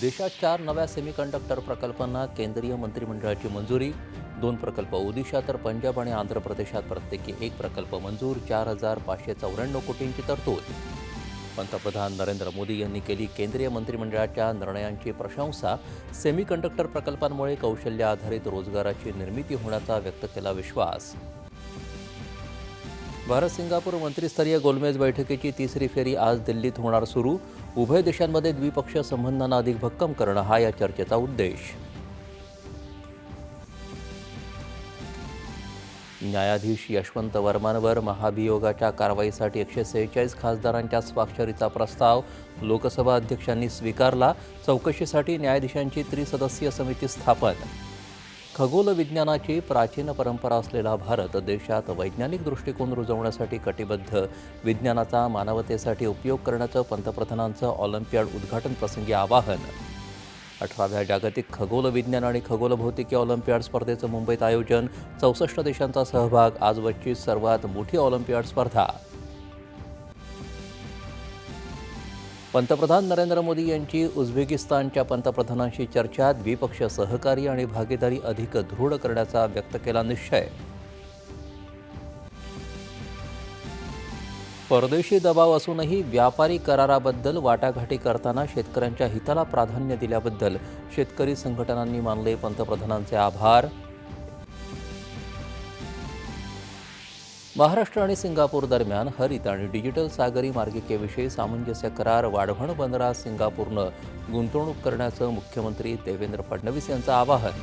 देशात चार नव्या सेमीकंडक्टर प्रकल्पांना केंद्रीय मंत्रिमंडळाची मंजुरी. दोन प्रकल्प ओदिशा तर पंजाब आणि आंध्र प्रदेशात प्रत्येकी एक प्रकल्प मंजूर चार हजार पाचशे चौऱ्याण्णव कोटींची तरतूद. पंतप्रधान नरेंद्र मोदी यांनी केली केंद्रीय मंत्रिमंडळाच्या निर्णयांची प्रशंसा. सेमीकंडक्टर प्रकल्पांमुळे कौशल्य आधारित रोजगाराची निर्मिती होण्याचा व्यक्त केला विश्वास. भारत सिंगापूर मंत्रिस्तरीय गोलमेज बैठकीची तिसरी फेरी आज दिल्लीत होणार सुरू. उभय देशांमध्ये द्विपक्षीय संबंधांना अधिक भक्कम करणं हा या चर्चेचा उद्देश. न्यायाधीश यशवंत वर्मांवर महाभियोगाच्या कारवाईसाठी एकशे सेहेचाळीस खासदारांच्या स्वाक्षरीचा प्रस्ताव लोकसभा अध्यक्षांनी स्वीकारला. चौकशीसाठी न्यायाधीशांची त्रिसदस्यीय समिती स्थापन खगोल विज्ञानाची प्राचीन परंपरा असलेला भारत देशात वैज्ञानिक दृष्टिकोन रुजवण्यासाठी कटिबद्ध. विज्ञानाचा मानवतेसाठी उपयोग करण्याचं पंतप्रधानांचं ऑलिम्पियाड उद्घाटन प्रसंगी आवाहन. अठराव्या जागतिक खगोल विज्ञान आणि खगोलभौतिकी ऑलिम्पियाड स्पर्धेचं मुंबईत आयोजन. चौसष्ट देशांचा सहभाग. आजवरची सर्वात मोठी ऑलिम्पियाड स्पर्धा. पंतप्रधान नरेंद्र मोदी यांची उझबेकिस्तानच्या पंतप्रधानांशी चर्चा द्विपक्षीय सहकार्य आणि भागीदारी अधिक दृढ करण्याचा व्यक्त केला निश्चय. परदेशी दबाव असूनही व्यापारी कराराबद्दल वाटाघाटी करताना शेतकऱ्यांच्या हिताला प्राधान्य दिल्याबद्दल शेतकरी संघटनांनी मानले पंतप्रधानांचे आभार. महाराष्ट्र आणि सिंगापूर दरम्यान हरित आणि डिजिटल सागरी मार्गिकेविषयी सामंजस्य करार वाढवण बंदरात सिंगापूरनं गुंतवणूक करण्याचं मुख्यमंत्री देवेंद्र फडणवीस यांचं आवाहन.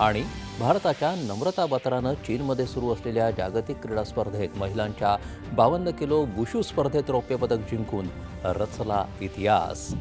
आणि भारताच्या नम्रता बत्रानं चीनमध्ये सुरू असलेल्या जागतिक क्रीडा स्पर्धेत महिलांच्या बावन्न किलो वुशू स्पर्धेत रौप्यपदक जिंकून रचला इतिहास.